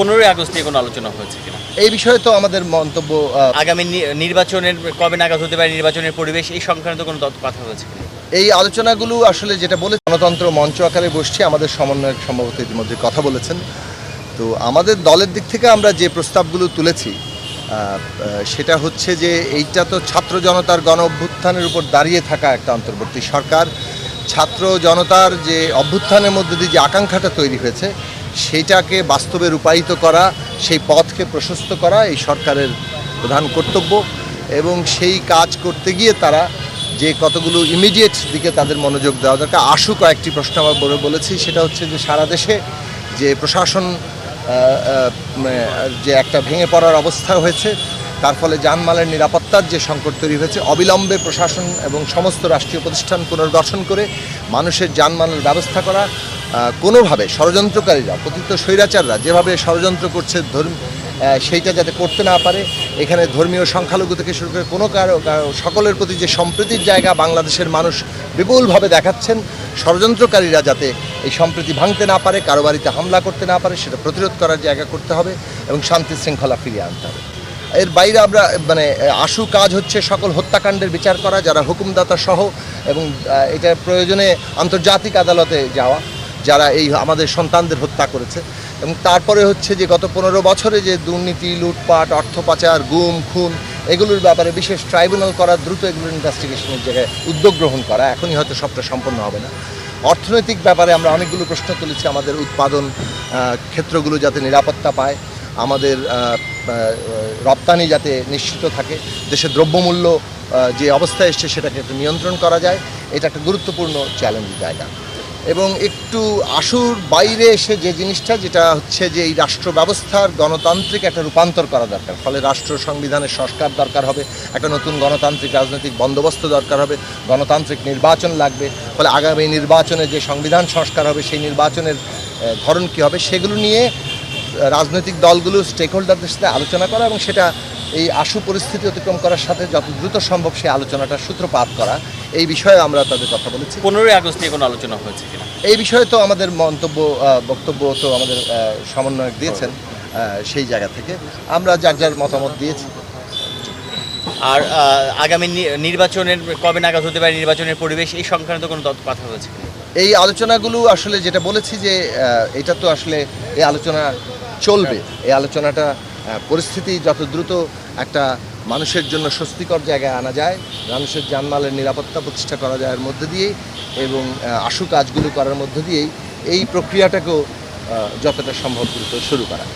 পনেরোই আগস্ট নিয়ে কোনো আলোচনা হয়েছে কিনা? এই বিষয়ে তো আমাদের মন্তব্য আগামী নির্বাচনের কবে নাগাদ হতে পারে নির্বাচনের পরিবেশ এই সংক্রান্ত কোনো তথ্য কথা হয়েছে কিনা? এই আলোচনাগুলো আসলে যেটা বলে গণতন্ত্র মঞ্চ আকারে বসছে আমাদের সমন্বয়ক সম্ভবত ইতিমধ্যে কথা বলেছেন। তো আমাদের দলের দিক থেকে আমরা যে প্রস্তাবগুলো তুলেছি সেটা হচ্ছে যে এইটা তো ছাত্র জনতার গণ অভ্যুত্থানের উপর দাঁড়িয়ে থাকা একটা অন্তর্বর্তী সরকার। ছাত্র জনতার যে অভ্যুত্থানের মধ্যে দিয়ে যে আকাঙ্ক্ষাটা তৈরি হয়েছে সেইটাকে বাস্তবে রূপায়িত করা সেই পথকে প্রশস্ত করা এই সরকারের প্রধান কর্তব্য এবং সেই কাজ করতে গিয়ে তারা যে কতগুলো ইমিডিয়েট দিকে তাদের মনোযোগ দেওয়া দরকার। আশু কয়েকটি প্রশ্ন আমার বলে বলেছি সেটা হচ্ছে যে সারা দেশে যে প্রশাসন মানে, যে একটা ভেঙে পড়ার অবস্থা হয়েছে তার ফলে যানমালের নিরাপত্তার যে সংকট তৈরি হয়েছে অবিলম্বে প্রশাসন এবং সমস্ত রাষ্ট্রীয় প্রতিষ্ঠান পুনর্গঠন করে মানুষের জানমালের ব্যবস্থা করা কোনোভাবে ষড়যন্ত্রকারীরা প্রকৃত স্বৈরাচাররা যেভাবে ষড়যন্ত্র করছে, ধর্ম সেইটা যাতে করতে না পারে, এখানে ধর্মীয় সংখ্যালঘু থেকে শুরু করে কোনো কারও সকলের প্রতি যে সম্প্রীতির জায়গা বাংলাদেশের মানুষ বিপুলভাবে দেখাচ্ছেন, ষড়যন্ত্রকারীরা যাতে এই সম্প্রীতি ভাঙতে না পারে, কারও বাড়িতে হামলা করতে না পারে, সেটা প্রতিরোধ করার জায়গা করতে হবে এবং শান্তি শৃঙ্খলা ফিরিয়ে আনতে হবে। এর বাইরে আমরা মানে আশু কাজ হচ্ছে সকল হত্যাকাণ্ডের বিচার করা, যারা হুকুমদাতা সহ এবং এটা প্রয়োজনে আন্তর্জাতিক আদালতে যাওয়া। যারা এই আমাদের সন্তানদের হত্যা করেছে। এবং তারপরে হচ্ছে যে গত পনেরো বছরে যে দুর্নীতি, লুটপাট, অর্থ পাচার, গুম, খুন, এগুলোর ব্যাপারে বিশেষ ট্রাইব্যুনাল করা, দ্রুত এগুলোর ইনভেস্টিগেশনের জায়গায় উদ্যোগ গ্রহণ করা, এখনই হয়তো সবটা সম্পন্ন হবে না। অর্থনৈতিক ব্যাপারে আমরা অনেকগুলো প্রশ্ন তুলেছি, আমাদের উৎপাদন ক্ষেত্রগুলো যাতে নিরাপত্তা পায়, আমাদের রপ্তানি যাতে নিশ্চিত থাকে দেশের দ্রব্যমূল্য যে অবস্থায় এসছে সেটাকে একটু নিয়ন্ত্রণ করা যায়, এটা একটা গুরুত্বপূর্ণ চ্যালেঞ্জ জায়গা। এবং একটু আশুর বাইরে এসে যে জিনিসটা, যেটা হচ্ছে যে এই রাষ্ট্র ব্যবস্থার গণতান্ত্রিক একটা রূপান্তর করা দরকার। ফলে রাষ্ট্র সংবিধানের সংস্কার দরকার হবে, একটা নতুন গণতান্ত্রিক রাজনৈতিক বন্দোবস্ত দরকার হবে, গণতান্ত্রিক নির্বাচন লাগবে। ফলে আগামী নির্বাচনে যে সংবিধান সংস্কার হবে, সেই নির্বাচনের ধরন কী হবে, সেগুলো নিয়ে রাজনৈতিক দলগুলো স্টেক হোল্ডারদের সাথে আলোচনা করা এবং সেটা এই আশু পরিস্থিতি অতিক্রম করার সাথে যত দ্রুত সম্ভব সেই আলোচনাটা সূত্রপাত করা। এই বিষয়ে আমরা তাদের কথা বলেছি। পনেরোই আগস্ট নিয়ে কোনো আলোচনা হয়েছে কিনা? এই বিষয়ে তো আমাদের মন্তব্য বক্তব্য তো আমাদের সমন্বয়ক দিয়েছেন সেই জায়গা থেকে। আমরা যার যার মতামত দিয়েছি। আর আগামী নির্বাচনের কবে নাগাদ হতে পারে নির্বাচনের পরিবেশ এই সংক্রান্ত কোনো তথ্য কথা হয়েছে এই আলোচনাগুলো আসলে যেটা বলেছি যে এটা তো আসলে এই আলোচনা চলবে। এই আলোচনাটা পরিস্থিতি যত দ্রুত একটা মানুষের জন্য স্বস্তিকর জায়গায় আনা যায়, মানুষের জানমালের নিরাপত্তা প্রতিষ্ঠা করা যায় এর মধ্যে দিয়েই এবং আশু কাজগুলো করার মধ্যে দিয়েই এই প্রক্রিয়াটাকেও যতটা সম্ভব দ্রুত শুরু করা।